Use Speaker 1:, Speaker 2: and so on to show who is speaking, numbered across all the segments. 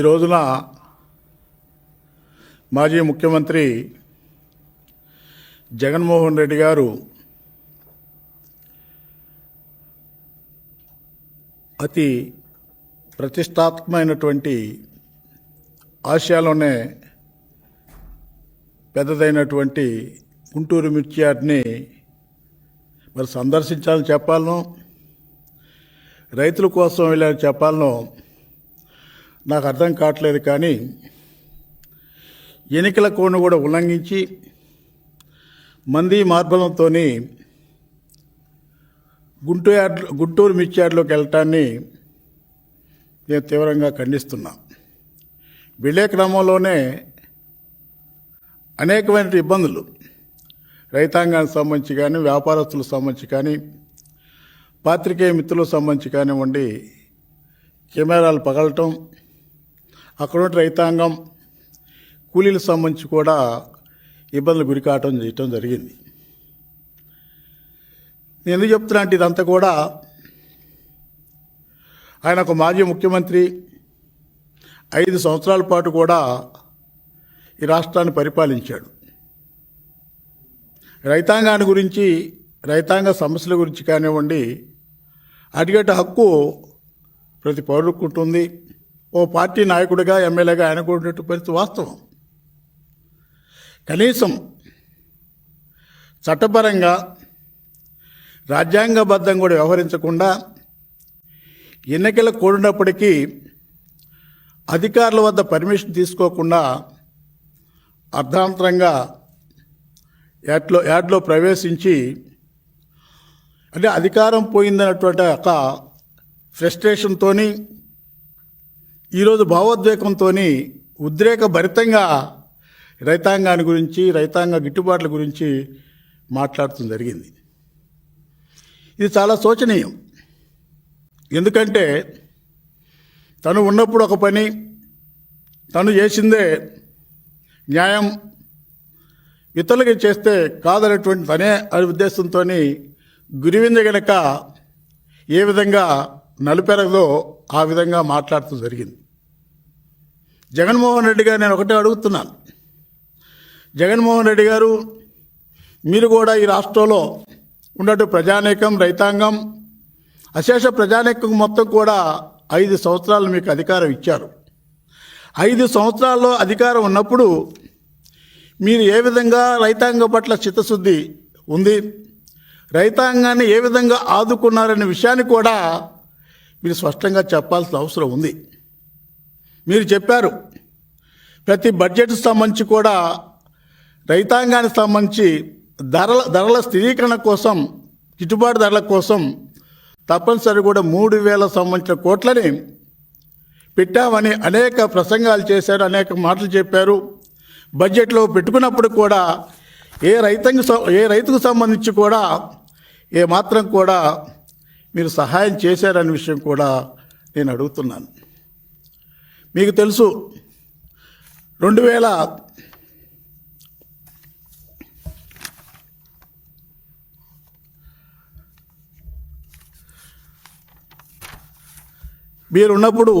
Speaker 1: ఈ రోజున మాజీ ముఖ్యమంత్రి జగన్మోహన్ రెడ్డి గారు అతి ప్రతిష్టాత్మకమైనటువంటి ఆసియాలోనే పెద్దదైనటువంటి గుంటూరు మిర్చి మరి సందర్శించాలని చెప్పాలను రైతుల కోసం వెళ్ళాలని చెప్పాలను నాకు అర్థం కావట్లేదు కానీ ఎన్నికల కోడ్ను కూడా ఉల్లంఘించి మంది మార్బలంతో గుంటూరు యార్డ్ గుంటూరు మిర్చియార్డ్లోకి వెళ్ళటాన్ని నేను తీవ్రంగా ఖండిస్తున్నా. వెళ్ళే క్రమంలోనే అనేకమైన ఇబ్బందులు రైతాంగానికి సంబంధించి కానీ వ్యాపారస్తులకు సంబంధించి కానీ పాత్రికేయ మిత్రులకు సంబంధించి కానివ్వండి కెమెరాలు పగలటం అక్కడ రైతాంగం కూలీలకు సంబంధించి కూడా ఇబ్బందులు గురి కావటం చేయటం జరిగింది. నేను ఎందుకు చెప్తున్నా అంటే ఇదంతా కూడా ఆయన ఒక మాజీ ముఖ్యమంత్రి ఐదు సంవత్సరాల పాటు కూడా ఈ రాష్ట్రాన్ని పరిపాలించాడు. రైతాంగాన్ని గురించి రైతాంగ సమస్యల గురించి కానివ్వండి అడిగేట హక్కు ప్రతి పౌరుడికి ఉంటుంది. ఓ పార్టీ నాయకుడిగా ఎమ్మెల్యేగా ఆయన కూడా పరిస్థితి వాస్తవం. కనీసం చట్టపరంగా రాజ్యాంగబద్ధం కూడా వ్యవహరించకుండా ఎన్నికలు కూడినప్పటికీ అధికారుల వద్ద పర్మిషన్ తీసుకోకుండా అర్ధాంతరంగా యాడ్లో యాడ్లో ప్రవేశించి అంటే అధికారం పోయిందన్నటువంటి ఒక ఫ్రస్ట్రేషన్తోని ఈరోజు భావోద్వేగంతో ఉద్రేక భరితంగా రైతాంగాన్ని గురించి రైతాంగ గిట్టుబాట్ల గురించి మాట్లాడటం జరిగింది. ఇది చాలా శోచనీయం. ఎందుకంటే తను ఉన్నప్పుడు ఒక పని తను చేసిందే న్యాయం ఇతరులకి చేస్తే కాదనేటువంటి తనే అనే ఉద్దేశంతో గురివింద గనక ఏ విధంగా నలుపెరగదో ఆ విధంగా మాట్లాడుతూ జరిగింది. జగన్మోహన్ రెడ్డి గారు నేను ఒకటే అడుగుతున్నాను. జగన్మోహన్ రెడ్డి గారు మీరు కూడా ఈ రాష్ట్రంలో ఉన్నట్టు ప్రజానేకం రైతాంగం అశేష ప్రజానేకం మొత్తం కూడా ఐదు సంవత్సరాలు మీకు అధికారం ఇచ్చారు. ఐదు సంవత్సరాల్లో అధికారం ఉన్నప్పుడు మీరు ఏ విధంగా రైతాంగం పట్ల చిత్తశుద్ధి ఉంది? రైతాంగాన్ని ఏ విధంగా ఆదుకున్నారనే విషయాన్ని కూడా మీరు స్పష్టంగా చెప్పాల్సిన అవసరం ఉంది. మీరు చెప్పారు ప్రతి బడ్జెట్ సంబంధించి కూడా రైతాంగానికి సంబంధించి ధరల ధరల స్థిరీకరణ కోసం గిట్టుబాటు ధరల కోసం తప్పనిసరి కూడా మూడు వేల సంబంధించిన కోట్లని పెట్టామని అనేక ప్రసంగాలు చేశారు అనేక మాటలు చెప్పారు. బడ్జెట్లో పెట్టుకున్నప్పుడు కూడా ఏ రైతంగి ఏ రైతుకు సంబంధించి కూడా ఏ మాత్రం కూడా మీరు సహాయం చేశారనే విషయం కూడా నేను అడుగుతున్నాను. మీకు తెలుసు రెండు వేల మీరున్నప్పుడు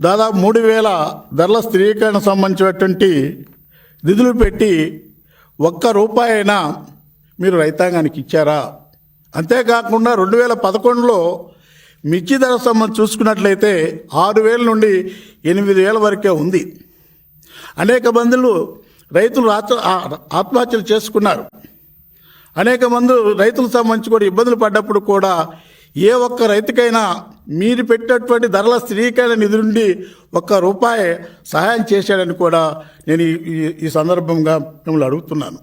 Speaker 1: దాదాపు మూడు వేల ధరల స్థిరీకరణ సంబంధించినటువంటి నిధులు పెట్టి ఒక్క రూపాయి అయినా మీరు రైతాంగానికి ఇచ్చారా? అంతేకాకుండా రెండు వేల పదకొండులో మిర్చి ధర సంబంధం చూసుకున్నట్లయితే ఆరు వేల నుండి ఎనిమిది వేల వరకే ఉంది. అనేక మందులు రైతులు ఆత్మహత్యలు చేసుకున్నారు. అనేక మంది రైతులకు సంబంధించి కూడా ఇబ్బందులు పడ్డప్పుడు కూడా ఏ ఒక్క రైతుకైనా మీరు పెట్టినటువంటి ధరల స్థిరీకరణ నిధి నుండి ఒక్క రూపాయి సహాయం చేశాడని కూడా నేను ఈ- ఈ సందర్భంగా మిమ్మల్ని అడుగుతున్నాను.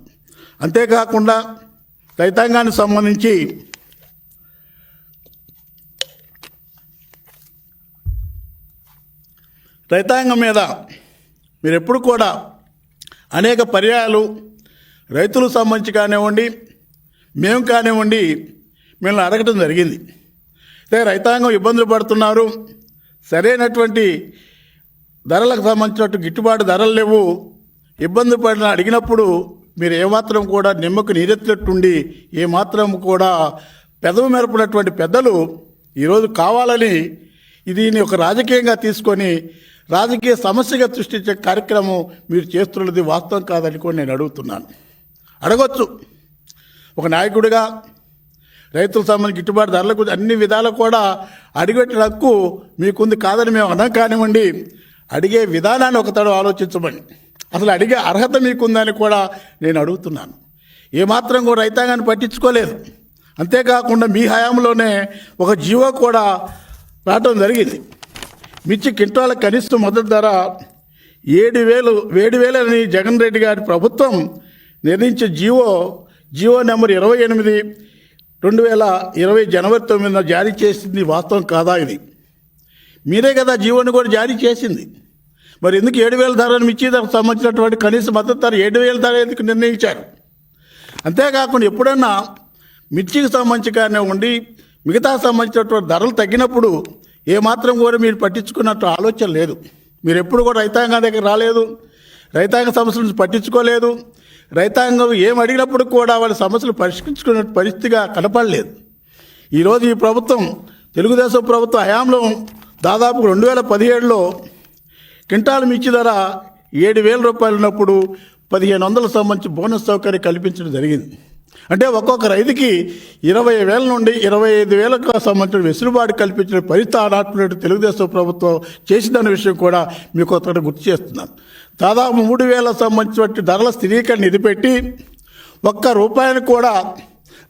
Speaker 1: అంతేకాకుండా రైతాంగానికి సంబంధించి రైతాంగం మీద మీరు ఎప్పుడు కూడా అనేక పర్యాయాలు రైతులకు సంబంధించి కానివ్వండి మేము కానివ్వండి మిమ్మల్ని అడగటం జరిగింది. అయితే రైతాంగం ఇబ్బందులు పడుతున్నారు. సరైనటువంటి ధరలకు సంబంధించినట్టు గిట్టుబాటు ధరలు లేవు. ఇబ్బంది పడిన అడిగినప్పుడు మీరు ఏమాత్రం కూడా నిమ్మకు నీరెత్తినట్టుండి ఏమాత్రం కూడా పెదవి మెరపునటువంటి పెద్దలు ఈరోజు కావాలని దీన్ని ఒక రాజకీయంగా తీసుకొని రాజకీయ సమస్యగా సృష్టించే కార్యక్రమం మీరు చేస్తున్నది వాస్తవం కాదని కూడా నేను అడుగుతున్నాను. అడగొచ్చు. ఒక నాయకుడిగా రైతులకు సంబంధించి గిట్టుబాటు ధరలకు అన్ని విధాలు కూడా అడిగేట హక్కు మీకుంది కాదని మేము అనం కానివ్వండి. అడిగే విధానాన్ని ఒకతడు ఆలోచించమని. అసలు అడిగే అర్హత మీకుందని కూడా నేను అడుగుతున్నాను. ఏమాత్రం కూడా రైతాంగాన్ని పట్టించుకోలేదు. అంతేకాకుండా మీ హయాంలోనే ఒక జీవో కూడా రావటం జరిగింది. మిర్చి కింటాల కనిష్ట మద్దతు ధర ఏడు వేలు ఏడు వేలని జగన్ రెడ్డి గారి ప్రభుత్వం నిర్ణయించే జీవో జీవో నెంబర్ ఇరవై ఎనిమిది రెండు వేల ఇరవై జనవరి తొమ్మిదిన జారీ చేసింది వాస్తవం కాదా ఇది? మీరే కదా జీవోని కూడా జారీ చేసింది. మరి ఎందుకు ఏడు వేల ధరను మిర్చి ధరకు సంబంధించినటువంటి కనీస మద్దతు ధర ఏడు వేల ధర ఎందుకు నిర్ణయించారు? అంతేకాకుండా ఎప్పుడన్నా మిర్చికి సంబంధించి కానివ్వండి మిగతా సంబంధించినటువంటి ధరలు తగ్గినప్పుడు ఏమాత్రం కూడా మీరు పట్టించుకున్నట్టు ఆలోచన లేదు. మీరు ఎప్పుడు కూడా రైతాంగం దగ్గర రాలేదు రైతాంగ సమస్యలను పట్టించుకోలేదు రైతాంగం ఏం అడిగినప్పుడు కూడా వాళ్ళ సమస్యలు పరిష్కరించుకునే పరిస్థితిగా కనపడలేదు. ఈరోజు ఈ ప్రభుత్వం తెలుగుదేశం ప్రభుత్వ హయాంలో దాదాపు రెండు వేల పదిహేడులో క్వింటాల్ మిర్చి ధర ఏడు వేల రూపాయలు ఉన్నప్పుడు పదిహేను వందల సంబంధించి బోనస్ సౌకర్యం కల్పించడం జరిగింది. అంటే ఒక్కొక్క రైతుకి ఇరవై వేల నుండి ఇరవై ఐదు వేలకు సంబంధించిన వెసులుబాటు కల్పించిన పరిస్థితి తెలుగుదేశం ప్రభుత్వం చేసిందన్న విషయం కూడా మీకు ఒకటి గుర్తు చేస్తున్నాను దాదాపు మూడు వేల సంబంధించిన ధరల స్థిరీకరణ ఇది పెట్టి ఒక్క రూపాయిని కూడా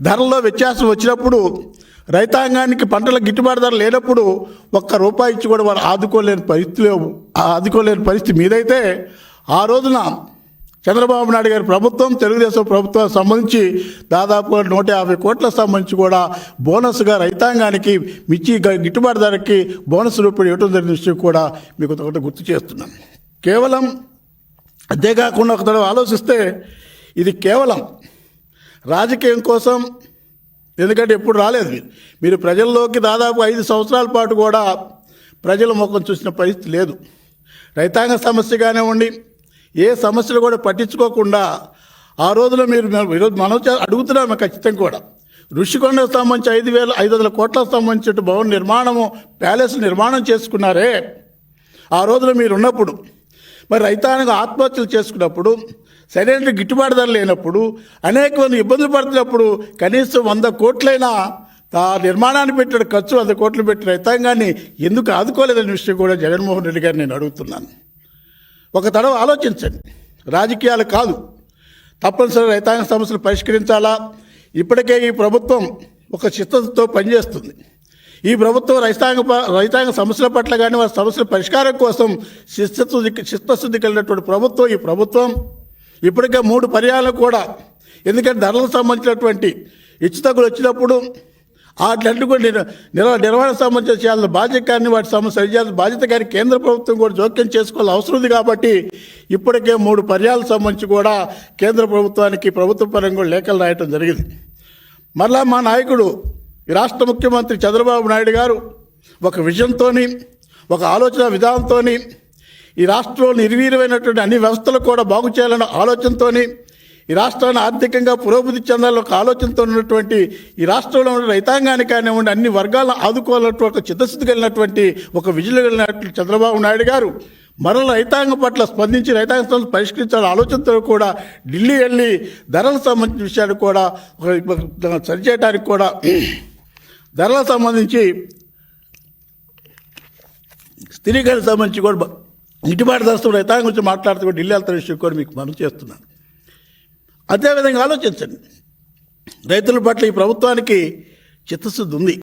Speaker 1: ధరల్లో వ్యత్యాసం వచ్చినప్పుడు రైతాంగానికి పంటల గిట్టుబాటు ధర లేనప్పుడు ఒక్క రూపాయి ఇచ్చి కూడా వారు ఆదుకోలేని పరిస్థితి ఆదుకోలేని పరిస్థితి మీదైతే ఆ రోజున చంద్రబాబు నాయుడు గారి ప్రభుత్వం తెలుగుదేశం ప్రభుత్వం సంబంధించి దాదాపు నూట యాభై కోట్ల సంబంధించి కూడా బోనస్గా రైతాంగానికి మిర్చి గిట్టుబాటు ధరకి బోనస్ రూపాయలు ఇవ్వడం జరిగిన విషయం కూడా మీకు ఒకటి గుర్తు చేస్తున్నాను. కేవలం అంతేకాకుండా ఒక తడవ ఆలోచిస్తే ఇది కేవలం రాజకీయం కోసం ఎందుకంటే ఎప్పుడు రాలేదు మీరు. మీరు ప్రజల్లోకి దాదాపు ఐదు సంవత్సరాల పాటు కూడా ప్రజల ముఖం చూసిన పరిస్థితి లేదు. రైతాంగ సమస్య కానివ్వండి ఏ సమస్యలు కూడా పట్టించుకోకుండా ఆ రోజున మీరు ఈరోజు మనం అడుగుతున్నాము ఖచ్చితంగా కూడా. ఋషికొండకు సంబంధించి ఐదు వేల ఐదు వందల కోట్లకు సంబంధించిన భవన నిర్మాణము ప్యాలెస్ నిర్మాణం చేసుకున్నారే. ఆ రోజున మీరు ఉన్నప్పుడు మరి రైతాంగ ఆత్మహత్యలు చేసుకున్నప్పుడు సరైన గిట్టుబాటు ధర లేనప్పుడు అనేక మంది ఇబ్బందులు పడుతున్నప్పుడు కనీసం వంద కోట్లైనా ఆ నిర్మాణాన్ని పెట్టిన ఖర్చు వంద కోట్లు పెట్టి రైతాంగాన్ని ఎందుకు ఆదుకోలేదనే విషయం కూడా జగన్మోహన్ రెడ్డి గారిని నేను అడుగుతున్నాను. ఒక తడవ ఆలోచించండి. రాజకీయాలు కాదు. తప్పనిసరి రైతాంగ సమస్యలు పరిష్కరించాలా? ఇప్పటికే ఈ ప్రభుత్వం ఒక చిత్తతో పనిచేస్తుంది. ఈ ప్రభుత్వం రైతాంగ ప- రైతాంగ సమస్యల పట్ల కానీ వారి సమస్యల పరిష్కారం కోసం చిత్తశుద్ధి చిత్తశుద్ధి కలిగినటువంటి ప్రభుత్వం ఈ ప్రభుత్వం ఇప్పటికే మూడు పర్యాలు కూడా. ఎందుకంటే ధరలకు సంబంధించినటువంటి హెచ్చుతగ్గులు వచ్చినప్పుడు వాటి కూడా నిర్వ నిర్వహణ సంబంధించిన చేయాల్సిన బాధ్యత కానీ వాటి సమస్య చేయాల్సిన బాధ్యత కానీ కేంద్ర ప్రభుత్వం కూడా జోక్యం చేసుకోవాల్సిన అవసరం ఉంది కాబట్టి ఇప్పటికే మూడు పర్యాలకు సంబంధించి కూడా కేంద్ర ప్రభుత్వానికి ప్రభుత్వ పరంగా కూడా లేఖలు రాయటం జరిగింది. మరలా మా నాయకుడు రాష్ట్ర ముఖ్యమంత్రి చంద్రబాబు నాయుడు గారు ఒక విజన్తోని ఒక ఆలోచన విధానంతోని ఈ రాష్ట్రంలో నిర్వీర్యమైనటువంటి అన్ని వ్యవస్థలు కూడా బాగు చేయాలన్న ఆలోచనతోని ఈ రాష్ట్రాన్ని ఆర్థికంగా పురోభివృద్ధి చెందాలని ఒక ఆలోచనతో ఉన్నటువంటి ఈ రాష్ట్రంలో ఉన్న రైతాంగానికి కానివ్వండి అన్ని వర్గాలను ఆదుకోవాలన్నటువంటి ఒక చిత్తశుద్ధి కలిగినటువంటి ఒక విజులు కలిగినటువంటి చంద్రబాబు నాయుడు గారు మరల రైతాంగం పట్ల స్పందించి రైతాంగ సమస్యలు పరిష్కరించాలని ఆలోచనతో కూడా ఢిల్లీ వెళ్ళి ధరలకు సంబంధించిన విషయాన్ని కూడా సరిచేయడానికి కూడా ధరలకు సంబంధించి స్థిరీకరణ సంబంధించి కూడా బ- గిట్టుబాటు రైతాంగం గురించి మాట్లాడుతూ కూడా ఢిల్లీ వెళ్తారు విషయం కూడా మీకు మనం చేస్తున్నాను. అదేవిధంగా ఆలోచించండి. రైతుల పట్ల ఈ ప్రభుత్వానికి చిత్తశుద్ధి ఉంది.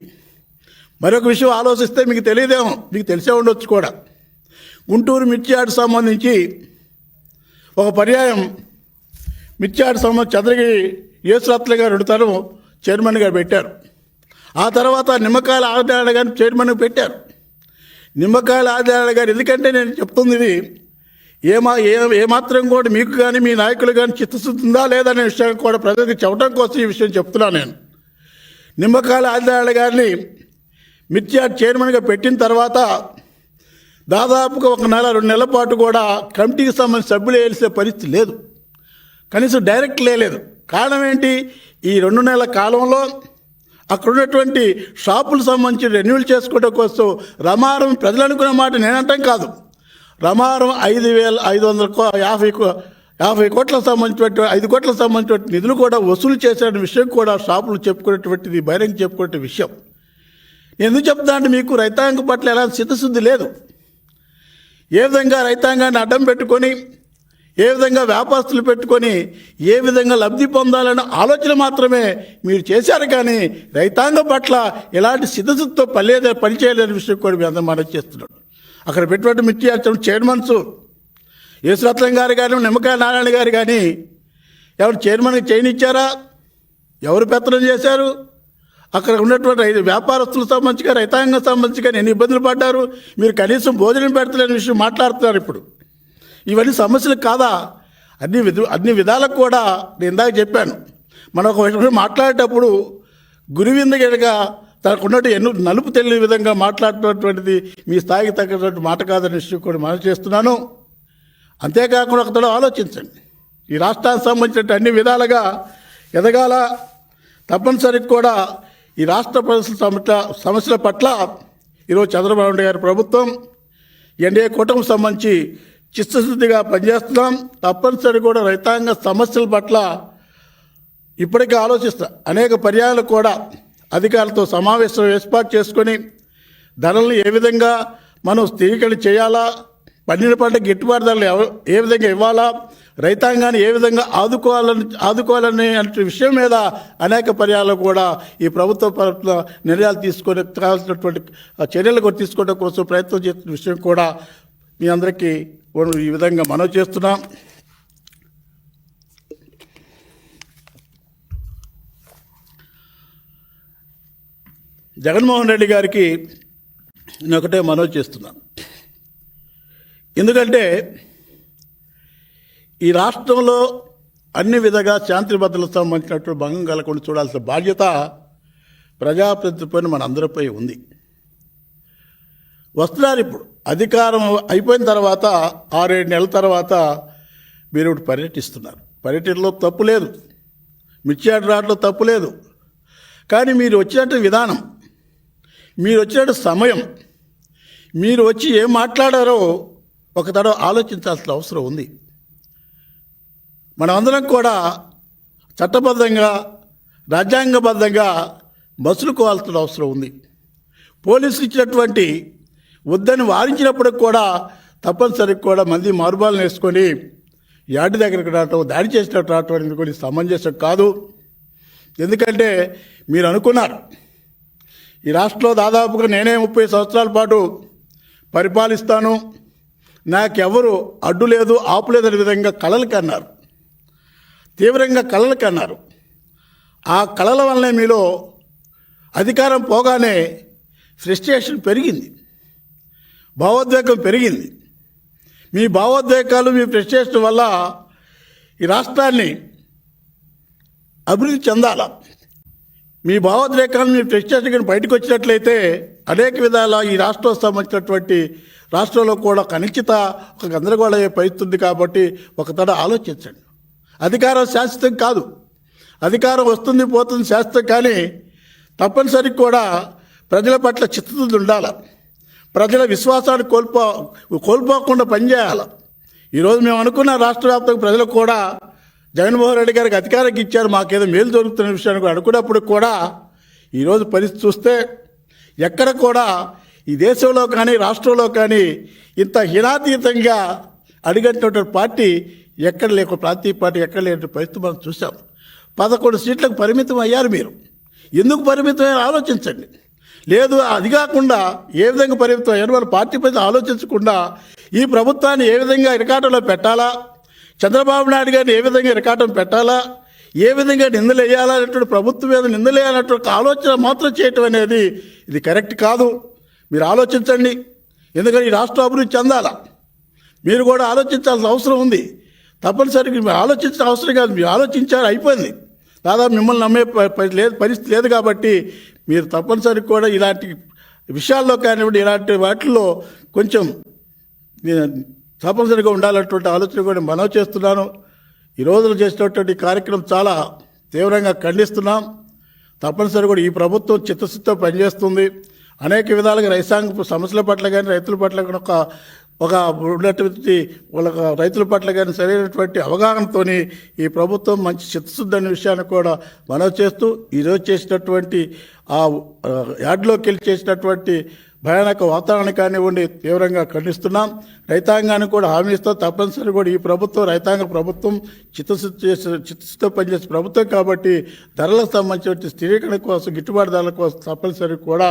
Speaker 1: మరొక విషయం ఆలోచిస్తే మీకు తెలియదేమో మీకు తెలిసే ఉండొచ్చు కూడా. గుంటూరు మిర్చి సంబంధించి ఒక పర్యాయం మిర్చి సంబంధించి చంద్రగిరి యేసురత్న గారు రెండు తరం చైర్మన్గా పెట్టారు. ఆ తర్వాత నిమ్మకాయల ఆదాయాల గారిని చైర్మన్గా పెట్టారు. నిమ్మకాయల ఆదాయాల గారు ఎందుకంటే నేను చెప్తుంది ఇది ఏమా ఏ ఏమాత్రం కూడా మీకు కానీ మీ నాయకులు కానీ చిత్తశుద్ధి లేదనే విషయాన్ని కూడా ప్రజలకు చెప్పడం కోసం ఈ విషయం చెప్తున్నాను నేను. నిమ్మకాయల ఆదాయాల గారిని మిర్చి చైర్మన్గా పెట్టిన తర్వాత దాదాపుగా ఒక నెల రెండు నెలల పాటు కూడా కమిటీకి సంబంధించిన సభ్యులు వేలిసే పరిస్థితి లేదు. కనీసం డైరెక్ట్ లేదు కారణం ఏంటి? ఈ రెండు నెలల కాలంలో అక్కడ ఉన్నటువంటి షాపులు సంబంధించి రెన్యూల్ చేసుకోవడం కోసం రమారం ప్రజలు అనుకున్న మాట నేనంటాం కాదు. రమారం ఐదు వేల ఐదు వందల కో యాభై కో- యాభై కోట్లకు సంబంధించిన ఐదు కోట్లకు సంబంధించిన నిధులు కూడా వసూలు చేసిన విషయం కూడా షాపులు చెప్పుకునేటువంటిది బహిరంగ చెప్పుకునే విషయం. నేను ఎందుకు చెప్తా అంటే మీకు రైతాంగం పట్ల ఎలాంటి చిత్తశుద్ధి లేదు. ఏ విధంగా రైతాంగాన్ని అడ్డం పెట్టుకొని ఏ విధంగా వ్యాపారస్తులు పెట్టుకొని ఏ విధంగా లబ్ధి పొందాలన్న ఆలోచన మాత్రమే మీరు చేశారు కానీ రైతాంగం పట్ల ఎలాంటి సిద్ధశుద్ధితో పనిలేదే పనిచేయలేని విషయం కూడా మీ అందరం మనం చేస్తున్నాడు. అక్కడ పెట్టుబడి మిర్చి అర్చం చైర్మన్స్ యేసురత్నం గారు కానీ నిమ్మకాయ నారాయణ గారు కానీ ఎవరు చైర్మన్కి చేయనిచ్చారా? ఎవరు పెత్తనం చేశారు? అక్కడ ఉన్నటువంటి రైతు వ్యాపారస్తులకు సంబంధించి రైతాంగం సంబంధించి కానీ ఎన్ని ఇబ్బందులు పడ్డారు? మీరు కనీసం భోజనం పెడతలేని విషయం మాట్లాడుతున్నారు ఇప్పుడు. ఇవన్నీ సమస్యలు కాదా? అన్ని విధ అన్ని విధాలకు కూడా నేను ఇందాక చెప్పాను. మనం ఒక మాట్లాడేటప్పుడు గురువింద తనకున్నట్టు తనకు ఎన్నో నలుపు తెలియని విధంగా మాట్లాడినటువంటిది మీ స్థాయికి తగ్గినటువంటి మాట కాదని విషయం కూడా మనం చేస్తున్నాను. అంతేకాకుండా ఒకతడు ఆలోచించండి. ఈ రాష్ట్రానికి సంబంధించిన అన్ని విధాలుగా ఎదగాల. తప్పనిసరికి కూడా ఈ రాష్ట్ర పరిస్థితుల సమస్య సమస్యల పట్ల ఈరోజు చంద్రబాబు నాయుడు గారి ప్రభుత్వం ఎన్డీఏ కూటమికి సంబంధించి చిత్తశుద్ధిగా పనిచేస్తున్నాం. తప్పనిసరి కూడా రైతాంగ సమస్యల పట్ల ఇప్పటికే ఆలోచిస్తా. అనేక పర్యాయాలు కూడా అధికారులతో సమావేశం ఏర్పాటు చేసుకొని ధరలను ఏ విధంగా మనం స్థిరీకరణ చేయాలా పండిన పంట గిట్టుబాటు ధరలు ఏ విధంగా ఇవ్వాలా రైతాంగాన్ని ఏ విధంగా ఆదుకోవాలని ఆదుకోవాలనే అనే విషయం మీద అనేక పర్యాలు కూడా ఈ ప్రభుత్వ పట్ల నిర్ణయాలు తీసుకొని కావాల్సినటువంటి చర్యలు కూడా తీసుకోవడం కోసం ప్రయత్నం చేస్తున్న విషయం కూడా మీ అందరికీ ఈ విధంగా మనం చేస్తున్నాం. జగన్మోహన్ రెడ్డి గారికి నేను ఒకటే మనవి చేస్తున్నాను ఎందుకంటే ఈ రాష్ట్రంలో అన్ని విధంగా శాంతి భద్రతలకు సంబంధించినటువంటి భంగం కలగకుండా చూడాల్సిన బాధ్యత ప్రజాప్రతిపైన మన అందరిపై ఉంది. వస్తున్నారు ఇప్పుడు. అధికారం అయిపోయిన తర్వాత ఆరేడు నెలల తర్వాత మీరు ఇప్పుడు పర్యటిస్తున్నారు. పర్యటనలో తప్పు లేదు. మిర్చియాడు రావడంలో తప్పు లేదు. కానీ మీరు వచ్చినట్టు విధానం మీరు వచ్చినట్టు సమయం మీరు వచ్చి ఏం మాట్లాడారో ఒక తడవ ఆలోచించాల్సిన అవసరం ఉంది. మనమందరం కూడా చట్టబద్ధంగా రాజ్యాంగబద్ధంగా మసులుకోవాల్సిన అవసరం ఉంది. పోలీసులు ఇచ్చినటువంటి వద్దని వారించినప్పటికి కూడా తప్పనిసరికి కూడా మంది మారుబాలను వేసుకొని యార్డు దగ్గరికి రావటం దాడి చేసినట్టు రావటం అనేది కూడా సమంజసం కాదు. ఎందుకంటే మీరు అనుకున్నారు ఈ రాష్ట్రంలో దాదాపుగా నేనే ముప్పై సంవత్సరాల పాటు పరిపాలిస్తాను నాకెవరు అడ్డు లేదు ఆపు లేదనే విధంగా కళలు కన్నారు. తీవ్రంగా కళలు కన్నారు. ఆ కళల వల్లనే మీలో అధికారం పోగానే ఫ్రస్ట్రేషన్ పెరిగింది. భావోద్వేగం పెరిగింది. మీ భావోద్వేగాలు మీ ప్రశ్నించడం వల్ల ఈ రాష్ట్రాన్ని అభివృద్ధి చెందాల. మీ భావోద్రేకాలు మీ ప్రశ్నించడం బయటకు వచ్చినట్లయితే అనేక విధాల ఈ రాష్ట్రం సంబంధించినటువంటి రాష్ట్రంలో కూడా ఒక అనిశ్చిత ఒక గందరగోళ అయ్యే కాబట్టి ఒక తడ ఆలోచించండి. అధికారం శాశ్వతం కాదు. అధికారం వస్తుంది పోతుంది శాశ్వతం కానీ తప్పనిసరి కూడా ప్రజల పట్ల చిత్తశుద్ధి ఉండాలి. ప్రజల విశ్వాసాన్ని కోల్పో కోల్పోకుండా పనిచేయాలి. ఈరోజు మేము అనుకున్న రాష్ట్ర వ్యాప్తంగా ప్రజలకు కూడా జగన్మోహన్ రెడ్డి గారికి అధికారికి ఇచ్చారు మాకేదో మేలు జరుగుతున్న విషయాన్ని కూడా అనుకున్నప్పుడు కూడా ఈరోజు పరిస్థితి చూస్తే ఎక్కడ కూడా ఈ దేశంలో కానీ రాష్ట్రంలో కానీ ఇంత హీనాతీతంగా అడిగేటువంటి పార్టీ ఎక్కడ లేక ప్రాంతీయ పార్టీ ఎక్కడ లేని పరిస్థితి మనం చూసాం పదకొండు సీట్లకు పరిమితం అయ్యారు మీరు. ఎందుకు పరిమితమైన ఆలోచించండి. లేదు అది కాకుండా ఏ విధంగా పరిమితం అయ్యారు వాళ్ళ పార్టీ పైన ఆలోచించకుండా ఈ ప్రభుత్వాన్ని ఏ విధంగా ఇరకాటంలో పెట్టాలా చంద్రబాబు నాయుడు గారిని ఏ విధంగా ఇరకాటం పెట్టాలా ఏ విధంగా నిందలు ప్రభుత్వం మీద నిందలేయాలన్నటువంటి ఆలోచన మాత్రం చేయటం అనేది ఇది కరెక్ట్ కాదు. మీరు ఆలోచించండి. ఎందుకంటే ఈ రాష్ట్ర అభివృద్ధి చెందాలా? మీరు కూడా ఆలోచించాల్సిన అవసరం ఉంది. తప్పనిసరిగా మీరు ఆలోచించిన అవసరం కాదు. మీరు ఆలోచించారు అయిపోయింది. దాదాపు మిమ్మల్ని నమ్మే ప- లేదు పరిస్థితి లేదు కాబట్టి మీరు తప్పనిసరి కూడా ఇలాంటి విషయాల్లో కానివ్వండి ఇలాంటి వాటిల్లో కొంచెం నేను తప్పనిసరిగా ఉండాలన్నటువంటి ఆలోచన కూడా మనం చేస్తున్నాను. ఈ రోజులు చేసినటువంటి కార్యక్రమం చాలా తీవ్రంగా ఖండిస్తున్నాం. తప్పనిసరి కూడా ఈ ప్రభుత్వం చిత్తశుద్ధితో పనిచేస్తుంది. అనేక విధాలుగా రైతాంగ సమస్యల పట్ల కానీ రైతుల పట్ల కానీ ఒక ఒక ఉన్నటువంటి వాళ్ళ రైతుల పట్ల కానీ సరైనటువంటి అవగాహనతోని ఈ ప్రభుత్వం మంచి చిత్తశుద్ధి అనే విషయాన్ని కూడా మనవి చేస్తూ ఈరోజు చేసినటువంటి ఆ ఆ, యార్డ్లోకి వెళ్ళి చేసినటువంటి భయానక వాతావరణం కానివ్వండి తీవ్రంగా ఖండిస్తున్నాం. రైతాంగానికి కూడా హామీ ఇస్తూ. తప్పనిసరి కూడా ఈ ప్రభుత్వం రైతాంగ ప్రభుత్వం చిత్తశుద్ధి చేసే చిత్తశుద్ధితో పనిచేసే ప్రభుత్వం కాబట్టి ధరలకు సంబంధించిన స్థిరీకరణ కోసం గిట్టుబాటు ధరల కోసం తప్పనిసరి కూడా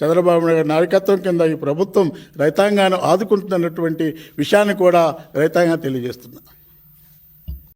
Speaker 1: చంద్రబాబు నాయుడు గారి నాయకత్వం కింద ఈ ప్రభుత్వం రైతాంగాన్ని ఆదుకుంటున్నటువంటి విషయాన్ని కూడా రైతాంగం తెలియజేస్తున్నాం